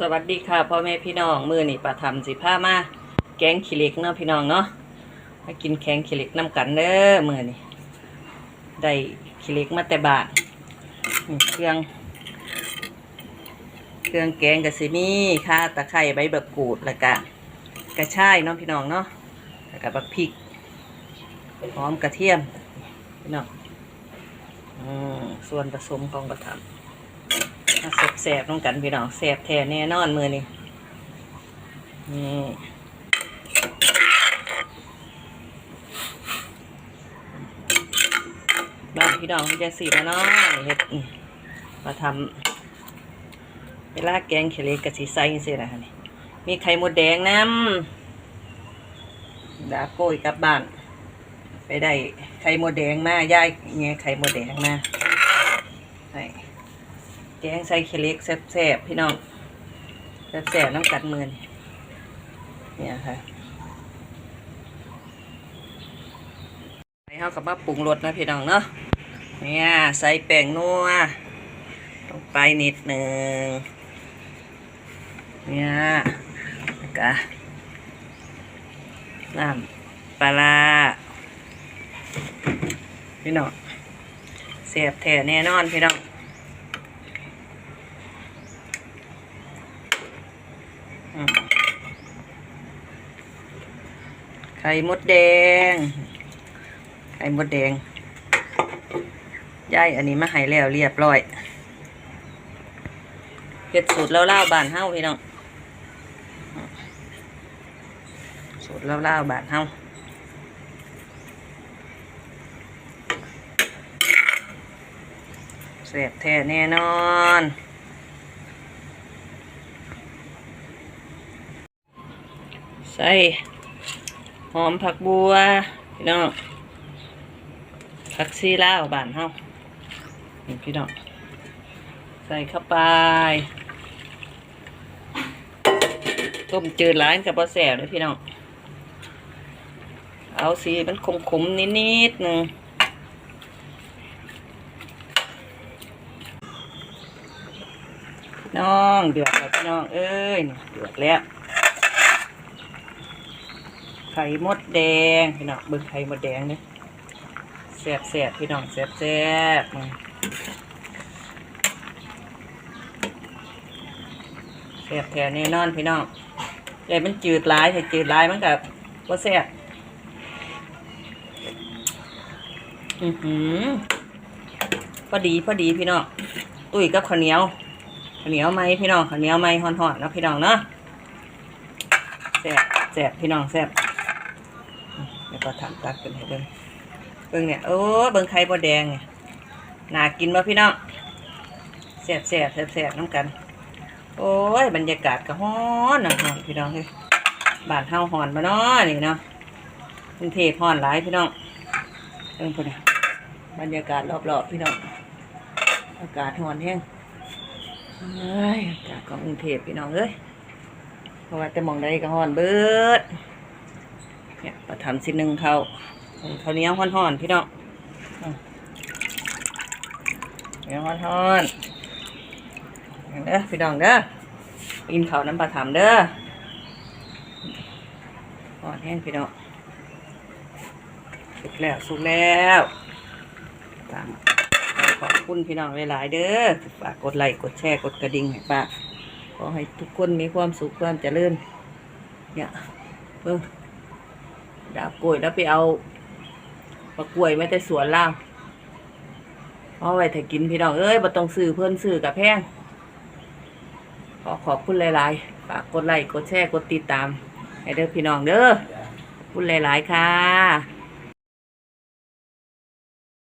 สวัสดีค่ะพ่อแม่พี่น้องมือนี่ปลาทำสิผ้ามาแกงขี้เหล็กเนาะพี่น้องเนาะมากินแกงขี้เหล็กน้ำกันเด้อมือนี่ได้ขี้เหล็กมาแต่บาทเครื่อง เครื่องแกงกะซิมีข่าตะไคร้ใบบักกูดแล้วก็กระชายเนาะพี่น้องเนาะแล้วก็บักพริกหอมกระเทียมพี่น้องอส่วนผสมของปลาทำ แสบๆต้องกันพี่น้องแสบแท้แน่นอนมือนี่นี่บ้านพี่น้องพี่จะสีมาเนาะเฮ็ดมาทำเวลาแกงเขล็กกับสีใสจังซี่นะคะนี่มีไข่มดแดงน้ำดาโกยกลับบ้าน ไปได้ไข่มดแดงมาย่ายเงี้ยไข่มดแดงมา กงใส่ขี้เล็กแซ่บๆพี่น้องแซ่บๆน้ำกัดมือนเนี่ยค่ะไปเฮากับมาปรุงรสนะพี่น้องเนาะเนี่ยใส่แป้งนัวลงไปนิดหนึ่งเนี่ยแล้วก็น้ำปลาพี่น้องแซ่บแท้แน่นอนพี่น้อง อืม ไข่มดแดง ไข่มดแดงย่ายอันนี้มาให้แล้วเรียบร้อยเฮ็ดสูตรเล่าๆบานเฮ้าพี่น้องสูตรเล่าๆบานเฮ้าแซ่บแท้แน่นอน ใส่หอมผักบัวพี่น้องผักซีลาวบานเฮานี่พี่น้องใส่เข้าไปต้มจืดหลายกับปลาแสบเลยพี่น้องเอาสีมันขมๆนิดๆหนึ่งน้องเดือดแล้วพี่น้องเอ้ยเดือดแล้ว ไข่มดแดงพี่น้องเบิ่งไข่มดแดงเนี่ยแซ่บแซ่บพี่น้องแซ่บแซ่บแซ่บแท้แน่นอนพี่น้องแต่มันจืดลายถ้าจืดลายมันกับว่าแซ่บอือหือพอดีพอดีพี่น้องตุ้ยกับข้าวเหนียวข้าวเหนียวไหมพี่น้องข้าวเหนียวไหมห่อนๆแล้วพี่น้องเนาะแซ่บแซ่บพี่น้องแซ่บ ก็ทำตักเป็นให้เบิ่งเบิ่งเนี่ยโอ้เบิ่งไข่บดแดงเนี่ยน่ากินบ่พี่น้องแซ่บแซ่บแซ่บแซ่บน้ำกัน โอ้ยบรรยากาศก็ฮ้อนนะฮ้อนพี่น้องเฮ้ยบานเฮาฮ้อนบ่เนาะนี่เนาะกรุงเทพฮ้อนหลายพี่น้องเบิ่งพุ่นบรรยากาศรอบๆพี่น้องอากาศฮ้อนแฮงเอ้ยอากาศของกรุงเทพพี่น้องเอ้ยเพราะว่าแต่มองใดก็ฮ้อนเบิด เนี่ยประทำสิหนึ่งเขาเขาเนี้ยห่อนๆพี่น้องเนี้ยห่อนๆเด้อพี่น้องเด้อกินเขาน้ำปลาทำเด้อห่อนแห้งพี่น้องสุกแล้วสุกแล้วตามขอบคุณพี่น้องหลายๆเด้อฝากกดไลค์กดแชร์กดกระดิ่งให้ป้าขอให้ทุกคนมีความสุขความเจริญเนี่ยเบิ่ง ดาบกล้วยแล้วไปเอาปลากล้วยมาแต่สวนล่างเอาไว้ถ้ากินพี่น้องเอ้ยบ่ต้องซื้อเพิ่นซื้อกับแพงขอขอบคุณหลายๆฝากกดไลค์กดแชร์กดติดตามให้เด้อพี่น้องเด้อคุณหลาย ๆ ค่ะ